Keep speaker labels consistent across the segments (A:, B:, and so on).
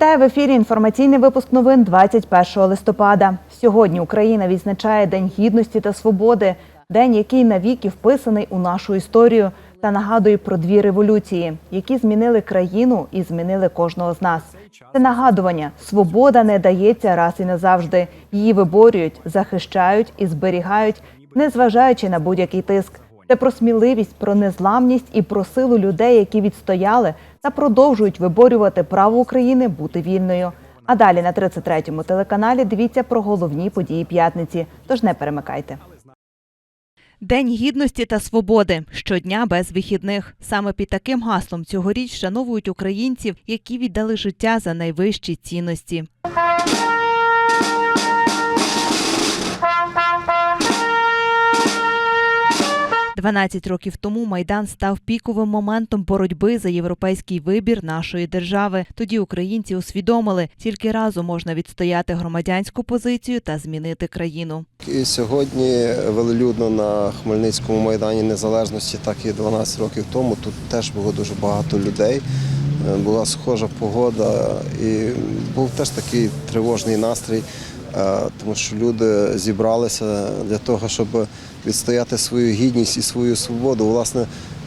A: Вітаю в ефірі. Інформаційний випуск новин 21 листопада. Сьогодні Україна відзначає День гідності та свободи, день, який навіки вписаний у нашу історію та нагадує про дві революції, які змінили країну і змінили кожного з нас. Це нагадування: свобода не дається раз і назавжди. Її виборюють, захищають і зберігають, незважаючи на будь-який тиск. Це про сміливість, про незламність і про силу людей, які відстояли та продовжують виборювати право України бути вільною. А далі на 33-му телеканалі дивіться про головні події п'ятниці. Тож не перемикайте. День гідності та свободи щодня без вихідних. Саме під таким гаслом цьогоріч шановують українців, які віддали життя за найвищі цінності. Дванадцять років тому майдан став піковим моментом боротьби за європейський вибір нашої держави. Тоді українці усвідомили, тільки разом можна відстояти громадянську позицію та змінити країну.
B: І сьогодні велелюдно на Хмельницькому майдані Незалежності, так і 12 років тому. Тут теж було дуже багато людей. Е, Була схожа погода, і був теж такий тривожний настрій, тому що люди зібралися для того, щоб відстояти свою гідність і свою свободу. Власне,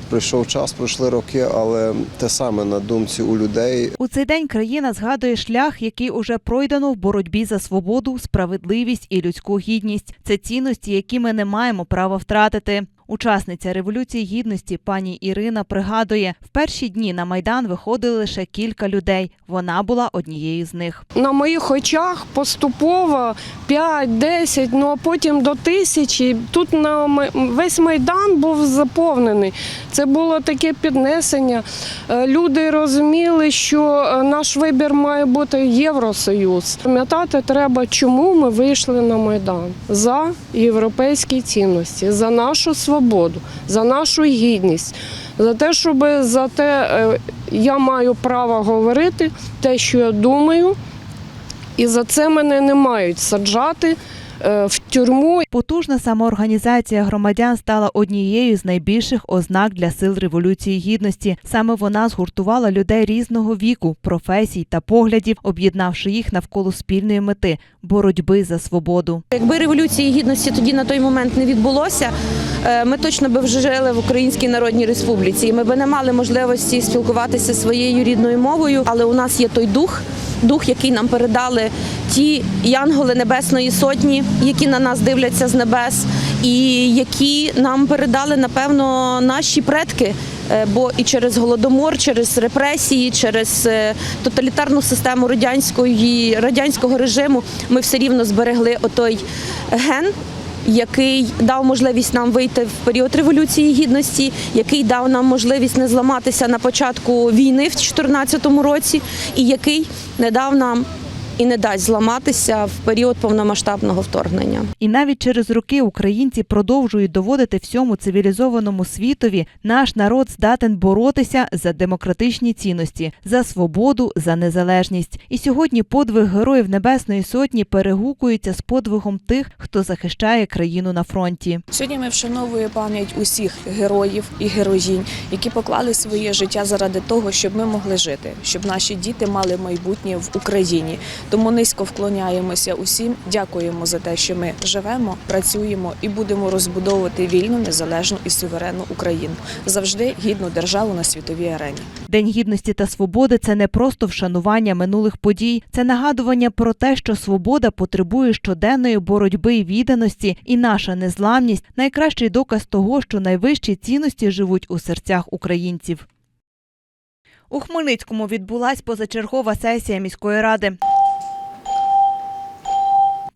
B: пройшов час, пройшли роки, але те саме на думці у людей.
A: У цей день країна згадує шлях, який уже пройдено в боротьбі за свободу, справедливість і людську гідність. Це цінності, які ми не маємо права втратити. Учасниця революції гідності пані Ірина пригадує, в перші дні на майдан виходили лише кілька людей. Вона була однією з них.
C: На моїх очах поступово 5-10, ну а потім до тисячі. Тут на весь майдан був заповнений. Це було таке піднесення. Е, Люди розуміли, що е, наш вибір має бути Євросоюз. Пам'ятати треба, чому ми вийшли на майдан за європейські цінності, за нашу свободу, за нашу гідність, за те, щоб за те е, я маю право говорити те, що я думаю, і за це мене не мають саджати в тюрму
A: Потужна самоорганізація громадян стала однією з найбільших ознак для сил революції гідності. Саме вона згуртувала людей різного віку, професій та поглядів, об'єднавши їх навколо спільної мети боротьби за свободу.
D: Якби революції гідності тоді на той момент не відбулося, е, ми точно би вже жили в Українській Народній Республіці. І ми би не мали можливості спілкуватися своєю рідною мовою, але у нас є той дух, дух, який нам передали ті янголи Небесної Сотні, які на нас дивляться з небес, і які нам передали, напевно, наші предки. Е, Бо і через голодомор, через репресії, через е, тоталітарну систему радянської радянського режиму ми все рівно зберегли отой ген. Який дав можливість нам вийти в період революції гідності, який дав нам можливість не зламатися на початку війни в 2014 році, і який не дав нам і не дасть зламатися в період повномасштабного вторгнення.
A: І навіть через роки українці продовжують доводити всьому цивілізованому світові, наш народ здатен боротися за демократичні цінності, за свободу, за незалежність. І сьогодні подвиг героїв Небесної Сотні перегукується з подвигом тих, хто захищає країну на фронті.
E: Сьогодні ми вшановуємо пам'ять усіх героїв і героїнь, які поклали своє життя заради того, щоб ми могли жити, щоб наші діти мали майбутнє в Україні. Тому низько вклоняємося усім, дякуємо за те, що ми живемо, працюємо і будемо розбудовувати вільну, незалежну і суверенну Україну, завжди гідну державу на світовій арені.
A: День гідності та свободи це не просто вшанування минулих подій, це нагадування про те, що свобода потребує щоденної боротьби і відданості, і наша незламність найкращий доказ того, що найвищі цінності живуть у серцях українців. У Хмельницькому відбулась позачергова сесія міської ради.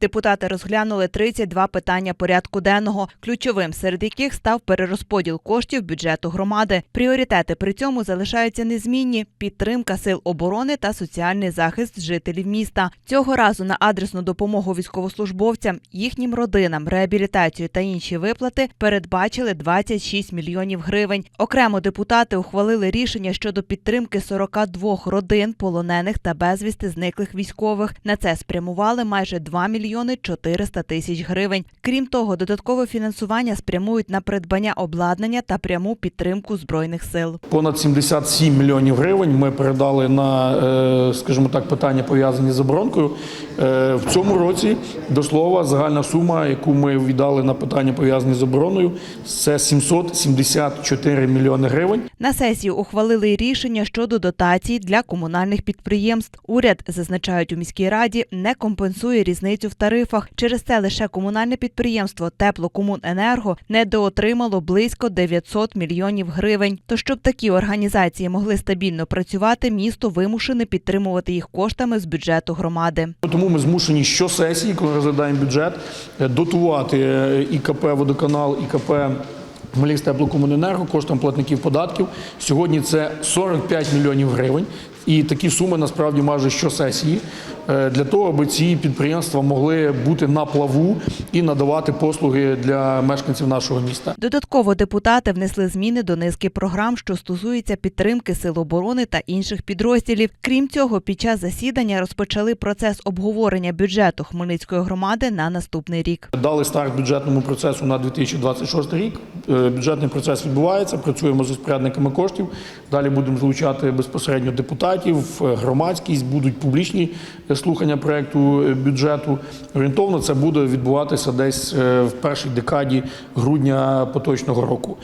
A: Депутати розглянули 32 питання порядку денного, ключовим серед яких став перерозподіл коштів бюджету громади. Пріоритети при цьому залишаються незмінні: підтримка сил оборони та соціальний захист жителів міста. Цього разу на адресну допомогу військовослужбовцям, їхнім родинам, реабілітацію та інші виплати передбачили 26 мільйонів гривень. Окремо депутати ухвалили рішення щодо підтримки 42 родин полонених та безвісти зниклих військових. На це спрямували майже 2 мільйони мільйони 400 тисяч гривень. Крім того, додаткове фінансування спрямують на придбання обладнання та пряму підтримку збройних сил.
F: Понад 77 мільйонів гривень ми передали на, е, скажімо так, питання пов'язані з оборонкою. Е, В цьому році, до слова, загальна сума, яку ми віддали на питання пов'язані з обороною, це 774 мільйони гривень.
A: На сесії ухвалили рішення щодо дотацій для комунальних підприємств. Уряд зазначають у міській раді не компенсує різницю в тарифах. Через це лише комунальне підприємство Теплокомуненерго недоотримало близько 900 мільйонів гривень. То щоб такі організації могли стабільно працювати, місто вимушене підтримувати їх коштами з бюджету громади.
F: Тому ми змушені щосесії, коли розглядаємо бюджет, е, дотувати е, і КП «Водоканал», і КП теплокомуненерго коштом платників податків. Сьогодні це 45 мільйонів гривень. І такі суми насправді майже щосесії е, для того, аби ці підприємства могли бути на плаву і надавати послуги для мешканців нашого міста.
A: Додатково депутати внесли зміни до низки програм, що стосуються підтримки сил оборони та інших підрозділів. Крім цього, під час засідання розпочали процес обговорення бюджету Хмельницької громади на наступний рік.
F: Дали старт бюджетному процесу на 2026 рік. Е, Бюджетний процес відбувається. Працюємо з розпорядниками коштів. Далі будемо залучати безпосередньо депутатів, е, громадськість, будуть публічні слухання проекту е, бюджету. Орієнтовно це буде відбуватися десь е, в першій декаді грудня поточного року.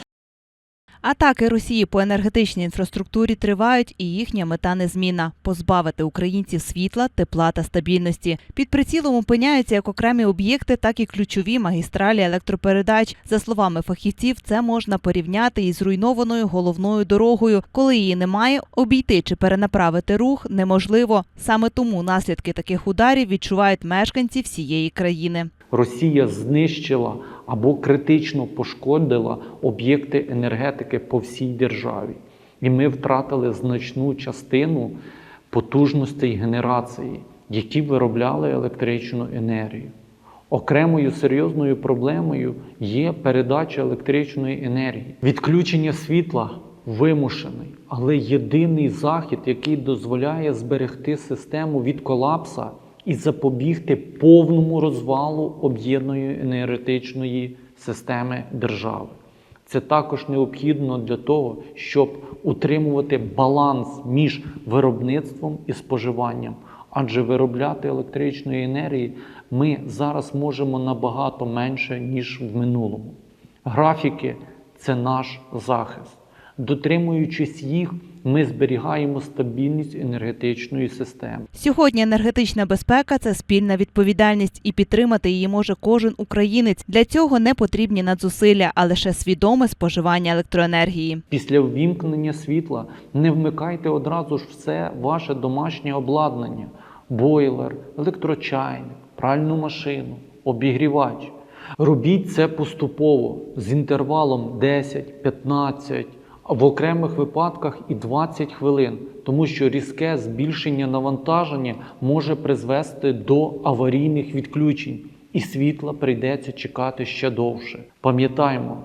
A: Атаки Росії по енергетичній інфраструктурі тривають, і їхня мета незмінна – позбавити українців світла, тепла та стабільності. Під прицілом опиняються як окремі об'єкти, так і ключові магістралі електропередач. За словами фахівців, це можна порівняти із зруйнованою головною дорогою. Коли її немає, обійти чи перенаправити рух неможливо. Саме тому наслідки таких ударів відчувають мешканці всієї країни.
G: Росія знищила або критично пошкодила об'єкти енергетики по всій державі. І ми втратили значну частину потужностей генерації, які виробляли електричну енергію. Окремою серйозною проблемою є передача електричної енергії. Відключення світла вимушений, але єдиний захід, який дозволяє зберегти систему від колапса і запобігти повному розвалу об'єднаної енергетичної системи держави. Це також необхідно для того, щоб утримувати баланс між виробництвом і споживанням. Адже виробляти електричної енергії ми зараз можемо набагато менше, ніж в минулому. Графіки це наш захист. Дотримуючись їх, ми зберігаємо стабільність енергетичної системи.
A: Сьогодні енергетична безпека це спільна відповідальність, і підтримати її може кожен українець. Для цього не потрібні надзусилля, а лише свідоме споживання електроенергії.
G: Після ввімкнення світла не вмикайте одразу ж все ваше домашнє обладнання: бойлер, електрочайник, пральну машину, обігрівач. Робіть це поступово з інтервалом 10, 15, а в окремих випадках і 20 хвилин, тому що різке збільшення навантаження може призвести до аварійних відключень, і світла прийдеться чекати ще довше. Пам'ятаймо,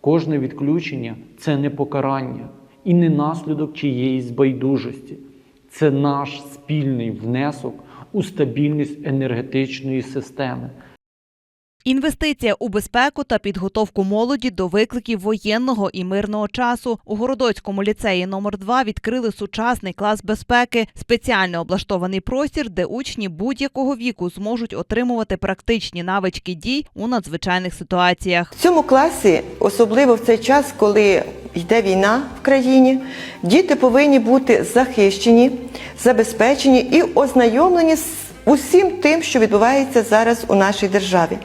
G: кожне відключення це не покарання і не наслідок чиєїсь байдужості. Це наш спільний внесок у стабільність енергетичної системи.
A: Інвестиція у безпеку та підготовку молоді до викликів воєнного і мирного часу у городоцькому ліцеї номер 2 відкрили сучасний клас безпеки, спеціально облаштований простір, де учні будь-якого віку зможуть отримувати практичні навички дій у надзвичайних ситуаціях.
H: В цьому класі, особливо в цей час, коли йде війна в країні, діти повинні бути захищені, забезпечені і ознайомлені з усім тим, що відбувається зараз у нашій державі.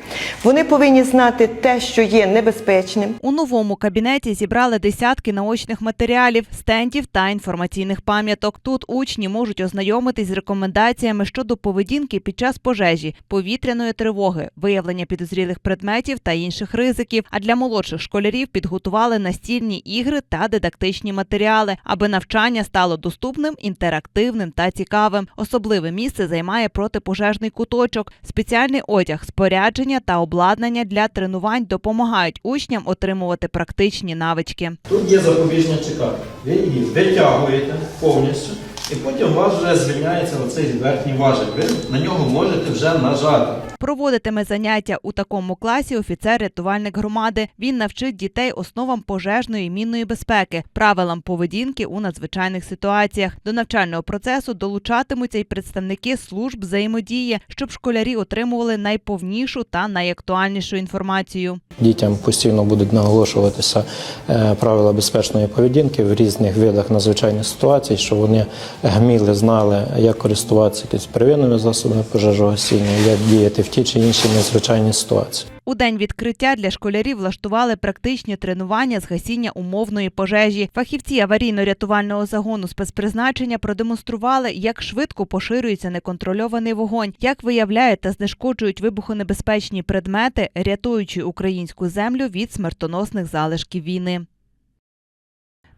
H: Вони повинні знати те, що є небезпечним,
A: У новому кабінеті зібрали десятки наочних матеріалів, стендів та інформаційних пам'яток. Тут учні можуть ознайомитись з рекомендаціями щодо поведінки під час пожежі, повітряної тривоги, виявлення підозрілих предметів та інших ризиків. А для молодших школярів підготували настільні ігри та дидактичні матеріали, аби навчання стало доступним, інтерактивним та цікавим. Особливе місце займає протипожежний куточок, спеціальний одяг, спорядження та обладнання для тренувань допомагають учням отримувати практичні навички.
I: Тут є запобіжна чекарка. Ви її витягуєте повністю, і потім у вас вже звільняється оцей верхній важик. Ви на нього можете вже нажати.
A: Проводитиме заняття у такому класі офіцер-рятувальник громади. Він навчить дітей основам пожежної мінної безпеки, правилам поведінки у надзвичайних ситуаціях. До навчального процесу долучатимуться й представники служб взаємодії, щоб школярі отримували найповнішу та найактуальнішу інформацію.
J: Дітям постійно будуть наголошуватися е, правила безпечної поведінки в різних видах надзвичайних ситуацій, щоб вони вміли, знали, як користуватися якимись первинними засобами пожежогасіння, як діяти в ті чи інші надзвичайні ситуації.
A: У день відкриття для школярів влаштували практичні тренування з гасіння умовної пожежі. Фахівці аварійно-рятувального загону спецпризначення продемонстрували, як швидко поширюється неконтрольований вогонь, як виявляють та знешкоджують вибухонебезпечні предмети, рятуючи українську землю від смертоносних залишків війни.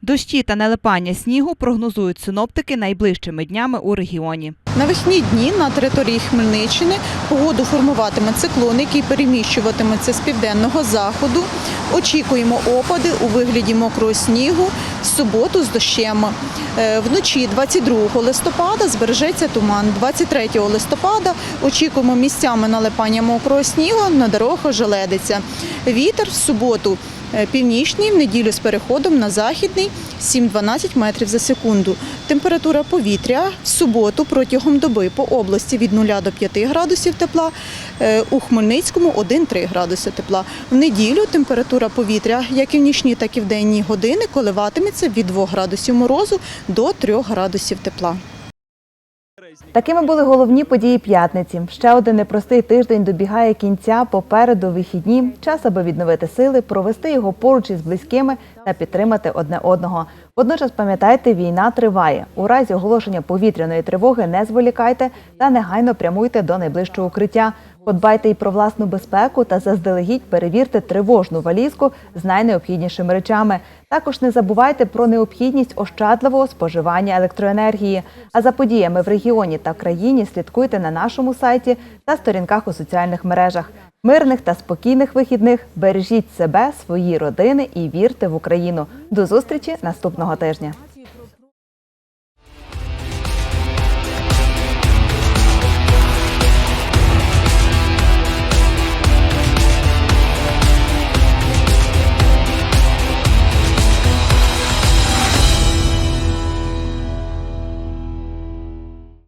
A: Дощі та налипання снігу прогнозують синоптики найближчими днями у регіоні.
K: На вихідні дні на території Хмельниччини погоду формуватиме циклон, який переміщуватиметься з південного заходу. Очікуємо опади у вигляді мокрого снігу в суботу з дощем. Е, Вночі 22 листопада збережеться туман. 23 листопада очікуємо місцями налипання мокрого снігу, на дорогах желедиться. Вітер в суботу північний, в неділю з переходом на західний 7-12 метрів за секунду. Температура повітря в суботу протягом доби по області від 0 до 5 градусів тепла, е, у Хмельницькому 1-3 градуси тепла. В неділю температура повітря, як і в нічні, так і в денні години, коливатиметься від 2 градусів морозу до 3 градусів тепла.
A: Такими були головні події п'ятниці. Ще один непростий тиждень добігає кінця. Попереду вихідні. Час, аби відновити сили, провести його поруч із близькими та підтримати одне одного. Водночас пам'ятайте, війна триває. У разі оголошення повітряної тривоги не зволікайте та негайно прямуйте до найближчого укриття. Подбайте і про власну безпеку та заздалегідь перевірте тривожну валізку з найнеобхіднішими речами. Також не забувайте про необхідність ощадливого споживання електроенергії. А за подіями в регіоні та країні слідкуйте на нашому сайті та сторінках у соціальних мережах. Мирних та спокійних вихідних бережіть себе, свої родини і вірте в Україну. До зустрічі наступного тижня.